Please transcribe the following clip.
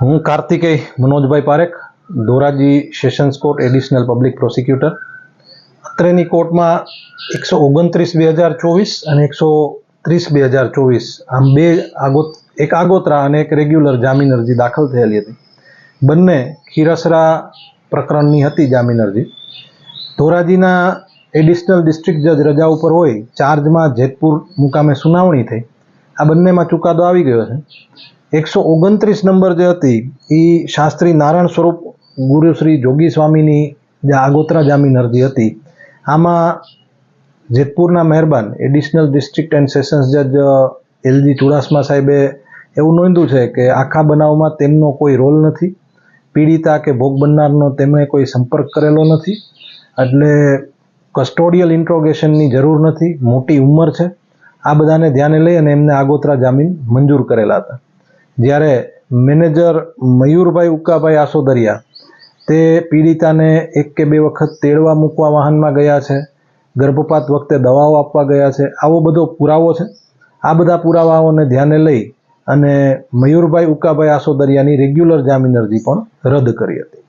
હું Kartikeya Manojbhai Parekh, Dhoraji sessions court, additional public prosecutor. અત્રેની કોર્ટમાં એકસો ઓગણત્રીસ બે હજાર ચોવીસ અને એકસો ત્રીસ બે હજાર ચોવીસ. આમ બે આગોત, એક આગોતરા અને એક રેગ્યુલર જામીન અરજી દાખલ થયેલી હતી. બંને ખીરસરા પ્રકરણની હતી જામીન અરજી. ધોરાજીના એડિશનલ ડિસ્ટ્રિક્ટ જજ રજા ઉપર હોય, ચાર્જમાં જેતપુર મુકામે સુનાવણી થઈ. આ બંનેમાં ચુકાદો આવી ગયો છે. એકસો ઓગણત્રીસ નંબર જે હતી એ શાસ્ત્રી નારાયણ સ્વરૂપ ગુરુ શ્રી જોગી સ્વામીની જે આગોતરા જામીન અરજી હતી, આમાં જેતપુરના મહેરબાન એડિશનલ ડિસ્ટ્રિક્ટ એન્ડ સેશન્સ જજ એલજી ચુડાસમા સાહેબે એવું નોંધ્યું છે કે આખા બનાવમાં તેમનો કોઈ રોલ નથી, પીડિતા કે ભોગ બનનારનો તેમણે કોઈ સંપર્ક કરેલો નથી, એટલે કસ્ટોડિયલ ઇન્ટ્રોગેશનની જરૂર નથી, મોટી ઉંમર છે, આ બધાને ધ્યાને લઈ અને એમને આગોતરા જામીન મંજૂર કરેલા હતા. જ્યારે મેનેજર મયુરભાઈ ઉકાભાઈ આસોદરિયા તે પીડિતાને એક કે બે વખત તેડવા મૂકવા વાહનમાં ગયા છે, ગર્ભપાત વખતે દવાઓ આપવા ગયા છે, આવો બધો પુરાવો છે? આ બધા પુરાવાઓને ધ્યાને લઈ અને મયુરભાઈ ઉકાભાઈ આસોદરિયાની રેગ્યુલર જામીન અરજી પણ રદ કરી હતી.